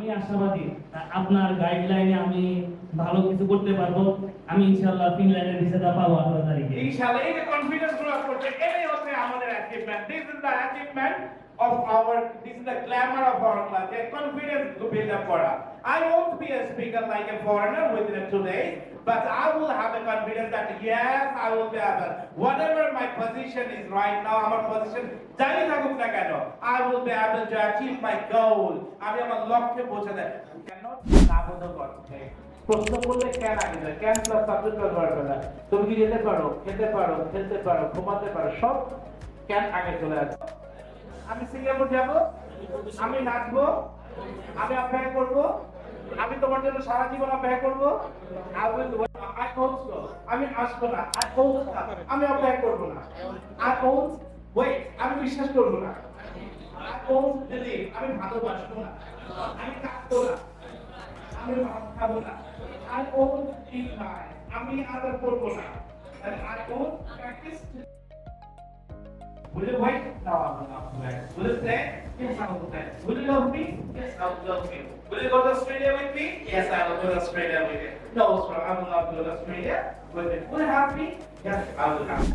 আমি আশাবাদী। আপনার গাইডলাইনে আমি ভালো কিছু করতে পারব। আমি ইনশাআল্লাহ ফিনল্যান্ডের ভিসাটা পাবো আঠারো তারিখে। ইনশাআল্লাহ, এই যে কনফিডেন্স গ্রো করছে এটাই হচ্ছে আমাদের achievement this is the achievement of our this is the glamour of our class the confidence to build up করা I won't be a speaker like a foreigner within two days but I will have a confidence that yes I will be able whatever my position is right now আমার position না I will be able to achieve my goal আমি আমার লক্ষ্যে পৌঁছাতে কেন না বোধ করতে প্রশ্ন করলে কেন আগে যায় কেন প্লাস সাবজেক্ট ব্যবহার করে তুমি কি যেতে পারো খেতে পারো খেলতে পারো ঘুমাতে পারো সব কেন আগে চলে আসে আমি সিঙ্গাপুর যাব, আমি নাচবো, আমি অপেক্ষা করব, আমি তোমার জন্য সারা জীবন অপেক্ষা করব will wait. I won't go. আমি আসব না won't come. আমি অপেক্ষা করব না I won't wait. আমি বিশ্বাস করব না I won't believe. আমি ভালোবাসবো না আমি কাঁদবো না আমি ভাত না won't eat mine. আমি আদর করব না I won't practice Will you wait? No, I will not wait. Will you stay? Yes, I will stay. Will you love me? Yes, I will love you. Will you go to Australia with me? Yes, I will go to Australia with you. No, sir, I will not go to Australia with you. Will you have me? Yes, I will have you.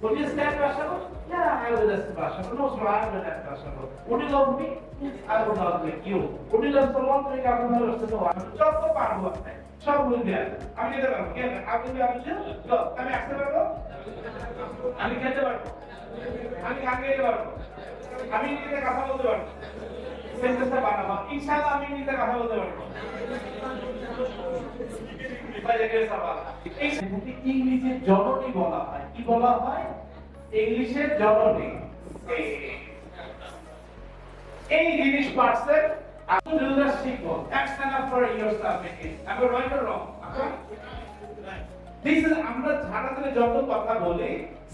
Would you stand Russian? Yeah, I will listen Russian. No, sir, I will not Russian. Would you love me? Yes, I will love you. Would you love someone to make up the most of the one? সব তো পারব আপনি সব বুঝবে আমি যেতে পারব কেন আপনি আমি আমি আসতে পারব আমি খেতে পারব আমি গান গাইতে পারব। আমি নিজেতে কথা বলতে পারব। সেন্টেন্সটা বানাবো। ইনশাআল্লাহ আমি নিজেতে কথা বলতে পারব। ইংলিশের জননী বলা হয়। কি বলা হয়? ইংলিশের জননী। এই জিনিস পারছেন আপনি দুটা শিখব অ্যাকশন ফর ইয়োর সাবজেক্ট আমি right or wrong this is আমরা ঝাড়াতে যত কথা বলি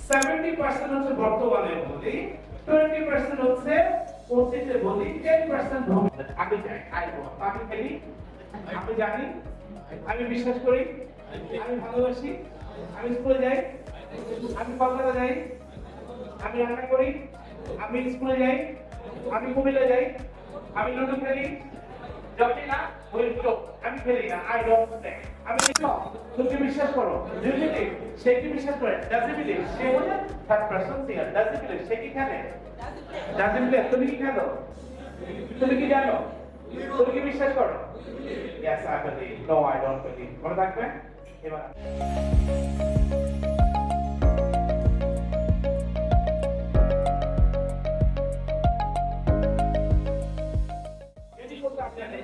70% হচ্ছে বর্তমানে বলি 20% হচ্ছে অতীতে বলি 10% ভবিষ্যৎ আমি যাই আমি খেলি জানি, আমি বিশ্বাস করি, আমি ভালোবাসি, আমি স্কুলে যাই, আমি কলকাতা যাই, আমি রান্না করি, আমি স্কুলে যাই, আমি কুমিল্লা যাই, আমি লুডো খেলি যদি না লোক আমি খেলি না আই ডোন্ট আমি তুমি বিশ্বাস করো? যদি সে কি বিশ্বাস করে? ডাজ বিলিভ সে হলো থার্ড পারসন সিয়ার ডাজ বিলিভ সে কি খেলে? ডাজ বিলিভ তুমি কি খেলো? তুমি কি জানো? তুমি কি বিশ্বাস করো? ইয়েস আই বিলিভ এবার করতে আপনি আর নেই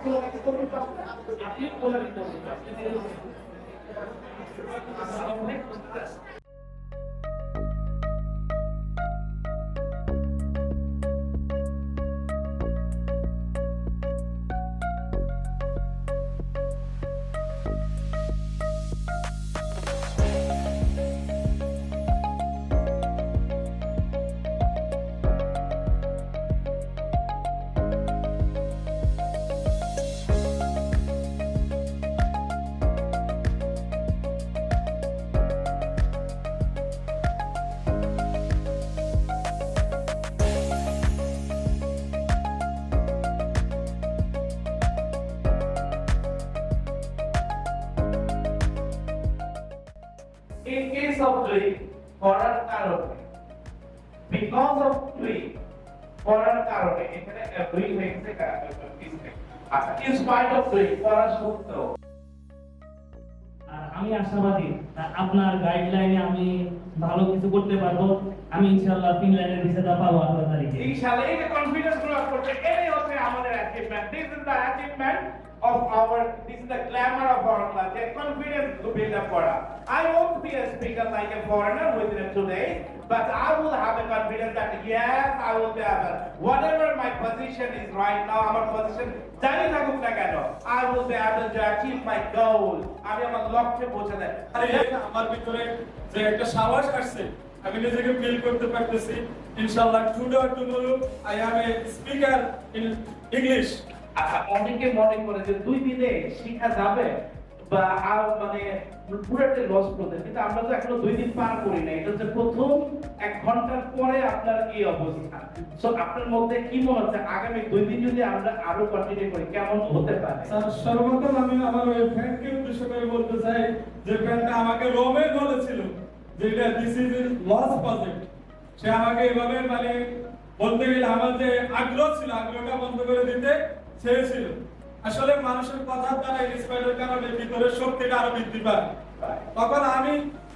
আপনি ওনাকে of doing করার কারণে। Because of doing করার কারণে এখানে doing হয়ে গেছে আচ্ছা in spite of doing করা সত্ত্বেও আর আমি আশাবাদী আপনার গাইডলাইনে আমি ভালো কিছু করতে পারব। আমি ইনশাআল্লাহ ফিনল্যান্ডের ভিসাটা পাবো আঠারো তারিখে ইনশাআল্লাহ এই যে কনফিডেন্স গ্রো করছে এটাই হচ্ছে আমাদের achievement. This is the achievement of our, this is the glamour of our class, the confidence to build up for us. I won't be a speaker like a foreigner within two days, but I will have a confidence that yes, I will be able, whatever my position is right now, আমার position জানি থাকুক না কেন, I will be able to achieve my goal. আমি আমার লক্ষ্যে পৌঁছাতে আমার ভিতরে যে একটা সাহস আসছে আমি নিজেকে ফিল করতে পারতেছি ইনশাআল্লাহ today tomorrow I have a speaker in English আচ্ছা অনেকে মনে করে যে দুই দিনে শিখা যাবে বা আর মানে লস করতে কিন্তু আমরা তো এখনও দুই দিন পার করি না। এটা হচ্ছে প্রথম এক ঘণ্টার পরে আপনার এই অবস্থা? সো আপনার মধ্যে কি মনে হচ্ছে? আগামী দুই দিন যদি আমরা আরও কন্টিনিউ করি, কেমন হতে পারে? স্যার, সর্বপ্রথম আমি আমার ওই বলতে চাই, যে আমাকে রোমে বলেছিল যে এটা দিস ইজ লস প্রজেক্ট সে আমাকে এভাবে মানে বলতে গেলে আমার যে আগ্রহ ছিল, আগ্রহটা বন্ধ করে দিতে চেয়েছিল আসলে মানুষের কথার দ্বারা ইন্সপায়ারের কারণে ভিতরের শক্তিটা আরও বৃদ্ধি পায়। তখন আমি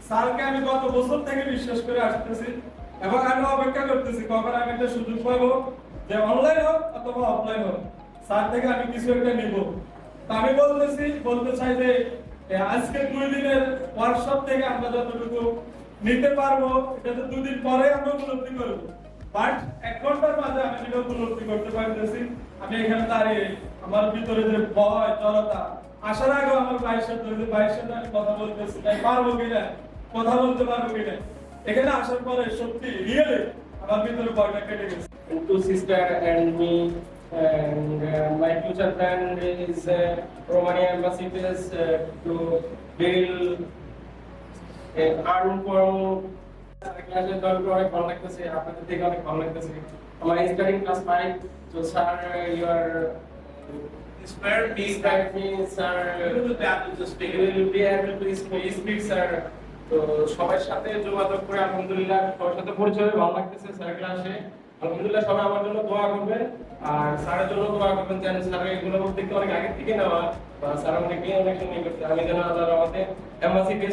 স্যারকে আমি গত বছর থেকে বিশ্বাস করে আসতেছি এবং আমি অপেক্ষা করতেছি, কখন আমি একটা সুযোগ পাবো যে অনলাইন হোক অথবা অফলাইন হোক। স্যার থেকে আমি কিছু একটা নিব। আমি বলতেছি, বলতে চাই যে আজকে দুই দিনের ওয়ার্কশপ থেকে আমরা যতটুকু নিতে পারব, এটা তো দুদিন পরে আমরা উপলব্ধি করব। বাট এক ঘণ্টার মাঝে আমি যেটা উপলব্ধি করতে পারতেছি। আমি এখানে দাঁড়িয়ে আমার ভিতরে যে ভয় জড়তা আসার আগে আমার ভাইয়ের সাথে যে আমি কথা বলতেছি। তাই পারব কিনা কথা বলতে পারব কিনা এখানে আসার পরে সত্যি রিয়েলি আমার ভিতরে ভয়টা কেটে গেছে। Two sister and me and uh, my future plan is uh, Romania embassy place uh, to build uh, earn from ক্লাসে জয়েন করে অনেক ভালো লাগতেছে আপনাদের থেকে অনেক ভালো লাগতেছে। আমার স্টার্টিং ক্লাস ফাইভ তো sir your inspire me inspired me sir you will be able to speak You will be able to speak, speak, sir. তো সবার সাথে যোগাযোগ করে আলহামদুলিল্লাহ সবার সাথে পরিচয় ভালো লাগতেছে স্যার ক্লাসে আলহামদুলিল্লাহ সবাই আমার জন্য দোয়া করবেন। আর স্যারের জন্য দোয়া করবেন যেন স্যার এগুলো দেখতে অনেক আগে থেকে নেওয়া। বা স্যার অনেকে অনেক সময় করতে আমি যেন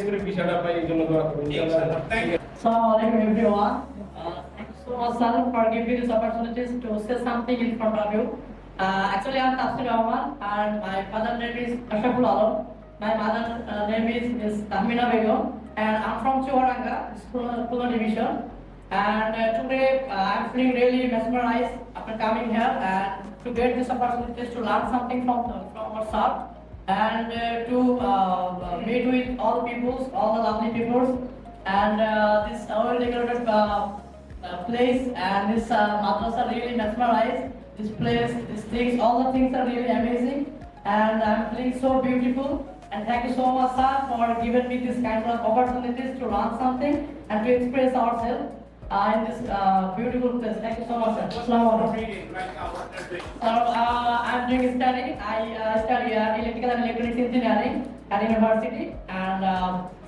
করে বিষয়টা পাই এই জন্য দোয়া করবেন. Assalamualaikum everyone. Uh, thank you so much, sir, for giving this opportunity to say something in front of you. Uh, actually, I'm Tafsir Rahman, and my father name is Ashaful Alam. My mother uh, name is Ms. Tahmina Begum, and I'm from Chuaranga, Pula Division. And uh, today, uh, I'm feeling really mesmerized after coming here and to get this opportunity to learn something from from our sir and uh, to uh, uh, meet with all peoples, all the lovely peoples, and uh, this well decorated uh, uh, place and this uh, madrasa really mesmerized. This place, these things, all the things are really amazing, and I'm feeling so beautiful. And thank you so much, sir, for giving me this kind of opportunities to learn something and to express ourselves uh, in this uh, beautiful place. Thank you so much, sir. Assalamu alaikum. Reading right now, what they're doing. So uh, I'm doing study. I uh, study uh, electrical and electronics engineering at university. And uh,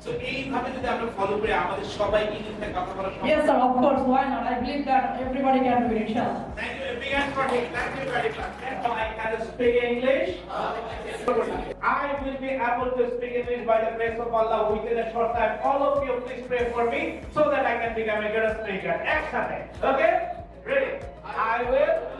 So। Yes sir, of course, why not? I believe that everybody can do it, inshallah. Thank you. Big hand for him. Thank you very much. I can speak English. I will be able to speak English by the grace of Allah within a short time. All of you please pray for me so that I can become a good speaker. Excellent. Okay? Ready? I will